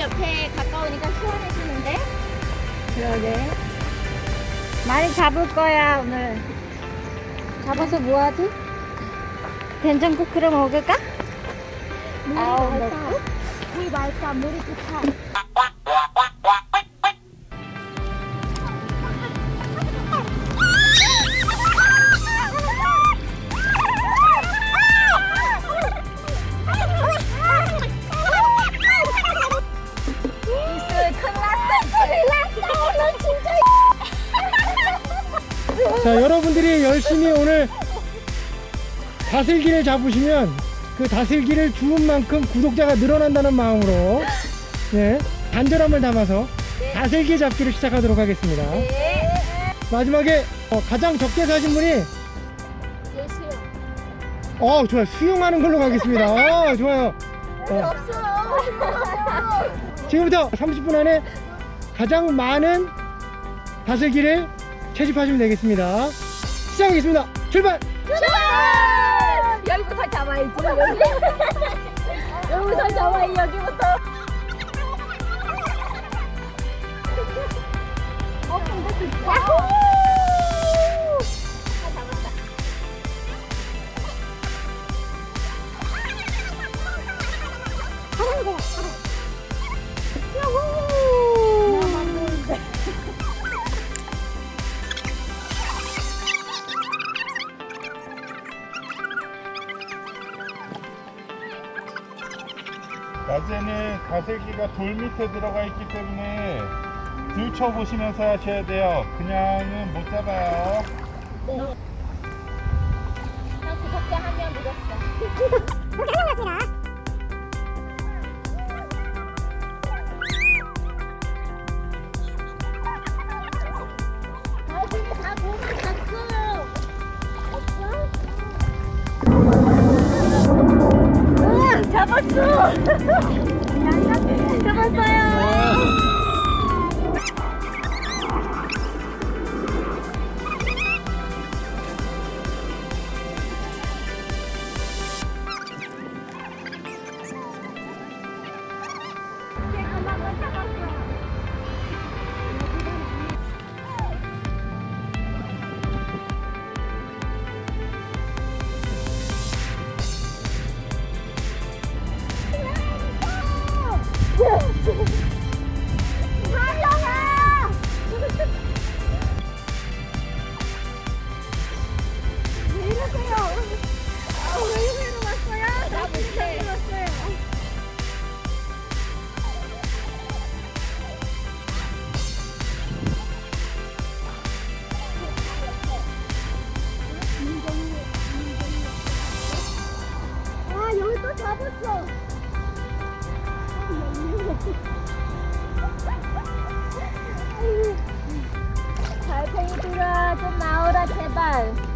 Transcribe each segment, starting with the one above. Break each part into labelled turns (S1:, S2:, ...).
S1: 옆에 가까우니까 시원해지는데? 그러게. 많이 잡을 거야 오늘. 잡아서 뭐 하지? 된장국 끓여 먹을까? 아우 먹고. 물 맑다 물이 좋다.
S2: 여러분들이 열심히 오늘 다슬기를 잡으시면 그 다슬기를 주운 만큼 구독자가 늘어난다는 마음으로 네, 간절함을 담아서 다슬기 잡기를 시작하도록 하겠습니다. 마지막에 어, 가장 적게 사신 분이 어 좋아요 수영하는 걸로 가겠습니다. 아, 좋아요. 어,
S1: 없어요
S2: 지금부터 30분 안에 가장 많은 다슬기를 채집하시면 되겠습니다. 시작하겠습니다. 출발!
S1: 출발! 여기부터 잡아야지 여기 여기부터 잡아야지 여기부터 어 야호!
S3: 낮에는 가슬기가 돌 밑에 들어가 있기 때문에 들쳐 보시면서 하셔야 돼요. 그냥은 못 잡아요.
S1: 나 잡았어. 잡았어요 나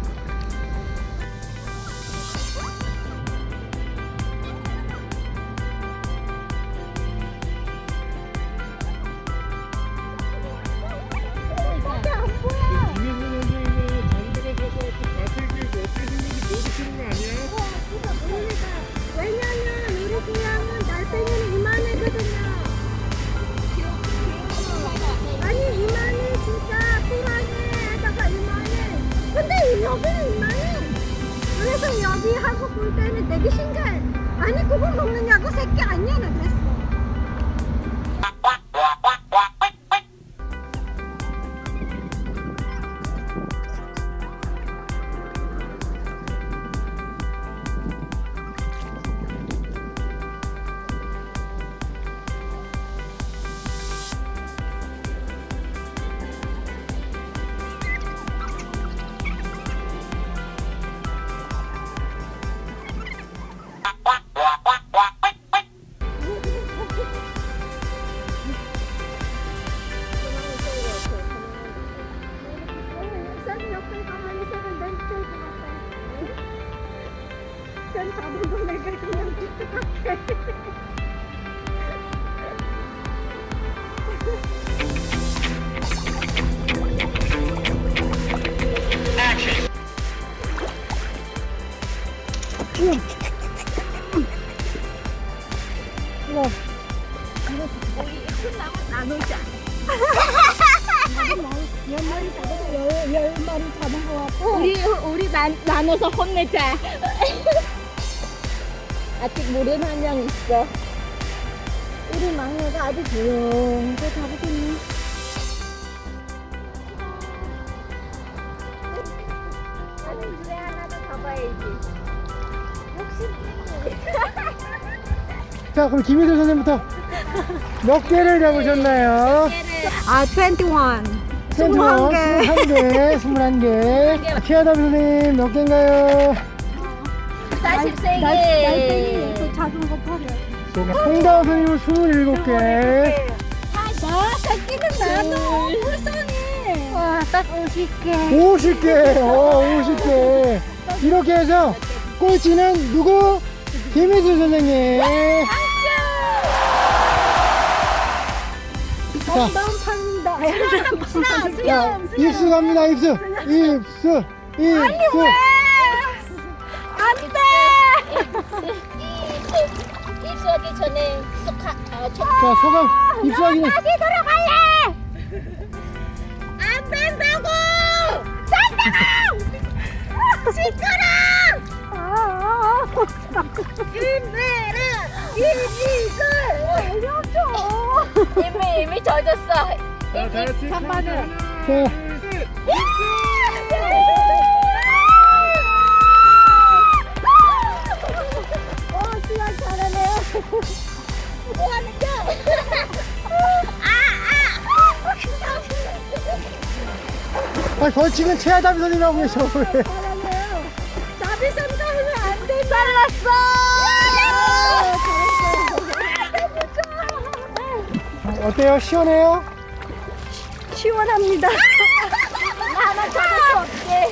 S3: 여기는
S1: 이만해 그래서 여기 하고 볼 때는 되게 신기해. 아니 그거 먹느냐고 새끼 아니야 나 그랬어 난 잡아도 내가 그냥 죽을 것 같아. 열, 열 마리 잡은 것 같고 우리 우리 나, 나눠서 혼내자 아직 한명 있어. 우리 막내가 아주 조용하게 가보겠니? 나는 그래 하나 더 가봐야지. 역시.
S2: 자, 그럼 김희슬 선생님부터 몇 개를 잡으셨나요?
S1: 아, 21.
S2: 스물한 개, 스물한 개. 최하담 선생님 몇 개인가요?
S1: 43개. 날쌘이 그 작은 거 버려.
S2: 홍다운 선생님은 스물일곱 개.
S1: 와, 새끼는 나도 불쌍해. 와, 딱 50개.
S2: 50개, 어, 50개. 이렇게 해서 꼴찌는 누구? 김희슬 선생님. 자,
S1: 너무 판다. 수영,
S2: 자,
S1: 수영,
S2: 입수 갑니다, 입수. 입수, 입수.
S1: 입수하기 전에 속하, 어, 촉.
S2: 자, 소감 입수하기 전.
S1: 다시 돌아갈래! 안 된다고! 된다고! 시끄러! 김매라! 이미술! 알려줘! 이미, 이미 젖었어.
S3: 같이
S1: 잠깐만요.
S3: 하나,
S2: 자,
S3: 둘, 셋.
S1: 뭐하는 벌칙은
S2: 아, 아. 아, 최하 다비선이라고 해서 왜?
S1: 나비 산다 하면 안 돼. 잘랐어.
S2: 어때요? 시원해요?
S1: 시원합니다. 나만 잡을 수 없게.